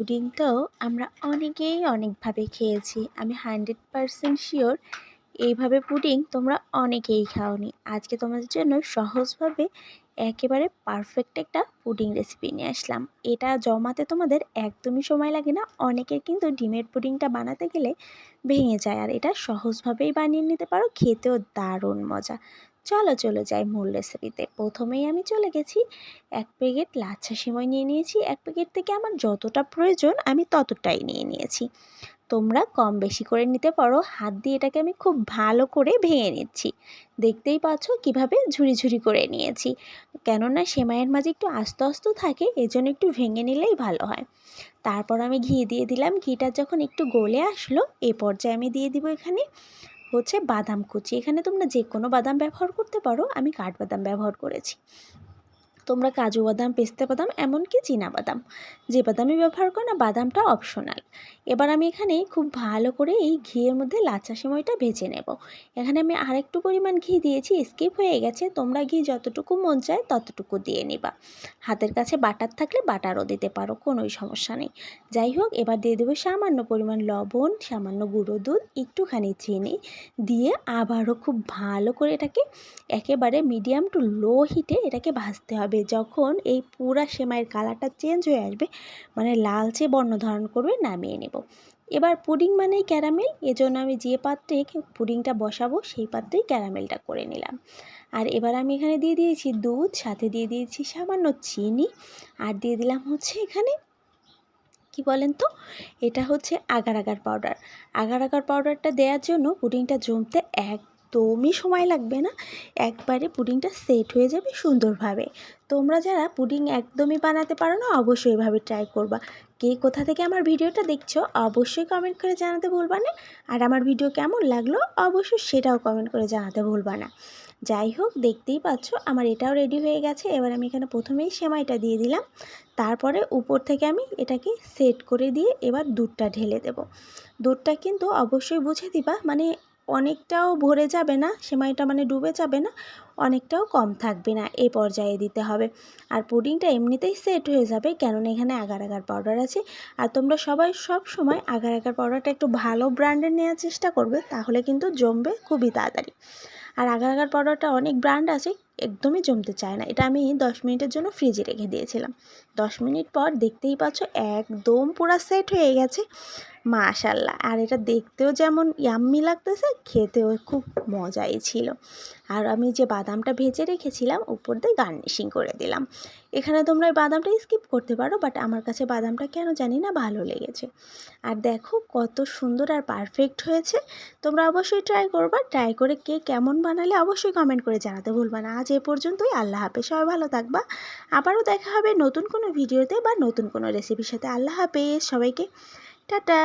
Pudding তো আমরা অনেকেই অনেকভাবে খেয়েছি। আমি হান্ড্রেড পারসেন্ট শিওর এইভাবে পুডিং তোমরা অনেকেই খাওনি। আজকে তোমাদের জন্য সহজভাবে একেবারে পারফেক্ট একটা পুডিং রেসিপি নিয়ে আসলাম। এটা জমাতে তোমাদের একদমই সময় লাগে না। অনেকের কিন্তু ডিমের পুডিংটা বানাতে গেলে ভেঙে যায়। আর এটা সহজভাবেই বানিয়ে নিতে পারো। খেতেও দারুণ মজা। চলো চলে যাই মূল রেসিপিতে প্রথমেই আমি চলে গেছি, এক প্যাকেট লাচ্ছা সিমই নিয়ে নিয়েছি। এক প্যাকেট থেকে আমার যতটা প্রয়োজন আমি ততটাই নিয়ে নিয়েছি। তোমরা কম বেশি করে নিতে পারো, হাত দিয়ে এটাকে আমি খুব ভালো করে ভেঙে নিচ্ছি। দেখতেই পাচ্ছ কীভাবে ঝুড়ি ঝুড়ি করে নিয়েছি। কেননা সেমাইয়ের মাঝে একটু আস্তে আস্তে থাকে, এজন্য একটু ভেঙে নিলেই ভালো হয়। তারপর আমি ঘি দিয়ে দিলাম। ঘিটা যখন একটু গলে আসলো, এ পর্যায়ে আমি দিয়ে দিব এখানে হচ্ছে বাদাম কুচি। এখানে তোমরা যে কোনো বাদাম ব্যবহার করতে পারো, আমি কাঠবাদাম ব্যবহার করেছি। তোমরা কাজু বাদাম, পেস্তা বাদাম, এমনকি চীনা বাদাম। যে বাদামই ব্যবহার করো না, বাদামটা অপশনাল এবার আমি এখানে খুব ভালো করে এই ঘিয়ের মধ্যে লাচা সময়টা ভেজে নেব। এখানে আমি আরেকটু পরিমাণ ঘি দিয়েছি স্কিপ হয়ে গেছে। তোমরা ঘি যতটুকু মন চায় ততটুকু দিয়ে নিবা। হাতের কাছে বাটার থাকলে বাটারও দিতে পারো, কোনোই সমস্যা নেই। যাই হোক, এবার দিয়ে দেবো সামান্য পরিমাণ লবণ, সামান্য গুঁড়ো দুধ, একটুখানি চিনি দিয়ে আবারও খুব ভালো করে এটাকে একেবারে মিডিয়াম টু লো হিটে এটাকে ভাজতে হবে। যখন এই পুরা সেমাইয়ের কালারটা চেঞ্জ হয়ে আসবে মানে লালচে বর্ণ ধারণ করবে, নামিয়ে নেব। এবার পুডিং মানেই ক্যারামেল এজন্য আমি যে পাত্রে পুডিংটা বসাবো, সেই পাত্রেই ক্যারামেলটা করে নিলাম। আর এবার আমি এখানে দিয়ে দিয়েছি দুধ, সাথে দিয়ে দিয়েছি সামান্য চিনি, আর দিয়ে দিলাম হচ্ছে এখানে, কি বলেন তো? এটা হচ্ছে agar agar powder agar agar পাউডারটা দেওয়ার জন্য পুডিংটা জমতে একদমই সময় লাগবে না। একবারে পুডিংটা সেট হয়ে যাবে সুন্দরভাবে। তোমরা যারা পুডিং একদমই বানাতে পারো না, অবশ্যই এভাবে ট্রাই করবা। কে কোথা থেকে আমার ভিডিওটা দেখছ, অবশ্যই কমেন্ট করে জানাতে ভুলবা না। আর আমার ভিডিও কেমন লাগল, অবশ্যই সেটাও কমেন্ট করে জানাতে ভুলবা না। যাই হোক, দেখতেই পাচ্ছ, আমার এটাও রেডি হয়ে গেছে। এবার আমি এখানে প্রথমেই সেমাইটা দিয়ে দিলাম। তারপরে উপর থেকে আমি এটাকে সেট করে দিয়ে এবার দুধটা ঢেলে দেব। দুধটা কিন্তু অবশ্যই বুঝে দিবা মানে অনেকটাও ভরে যাবে না, সেমাইটা মানে ডুবে যাবে না, অনেকটাও কম থাকবে না, এ পর্যায়ে দিতে হবে। আর পুডিংটা এমনিতেই সেট হয়ে যাবে, কেননা এখানে আগার আগার পাউডার আছে। আর তোমরা সবাই সব সময় আগার আগার পাউডারটা একটু ভালো ব্র্যান্ডের নেওয়ার চেষ্টা করবে, তাহলে কিন্তু জমবে খুবই তাড়াতাড়ি। আর আগার আগার পাউডারটা অনেক ব্র্যান্ড আছে একদমই জমতে চায় না। এটা আমি দশ মিনিটের জন্য ফ্রিজে রেখে দিয়েছিলাম। দশ মিনিট পর দেখতেই পাচ্ছ একদম পুরো সেট হয়ে গেছে। মাশাল্লাহ আর এটা দেখতেও যেমন ইয়াম্মি লাগতেছে, খেতেও খুব মজাই ছিল। আর আমি যে বাদামটা ভেজে রেখেছিলাম, উপর দিয়ে গার্নিশিং করে দিলাম। এখানে তোমরা ওই বাদামটা স্কিপ করতে পারো বাট আমার কাছে বাদামটা কেন জানি না ভালো লেগেছে। আর দেখো কত সুন্দর আর পারফেক্ট হয়েছে। তোমরা অবশ্যই ট্রাই করবা। ট্রাই করে কে কেমন বানালে অবশ্যই কমেন্ট করে জানাতে ভুলবা না। আজ এ পর্যন্তই। আল্লাহ হাফেজ। সবাই ভালো থাকবা। আবারও দেখা হবে নতুন কোনো ভিডিওতে বা নতুন কোনো রেসিপির সাথে। আল্লাহ হাফেজ। সবাইকে টাটা।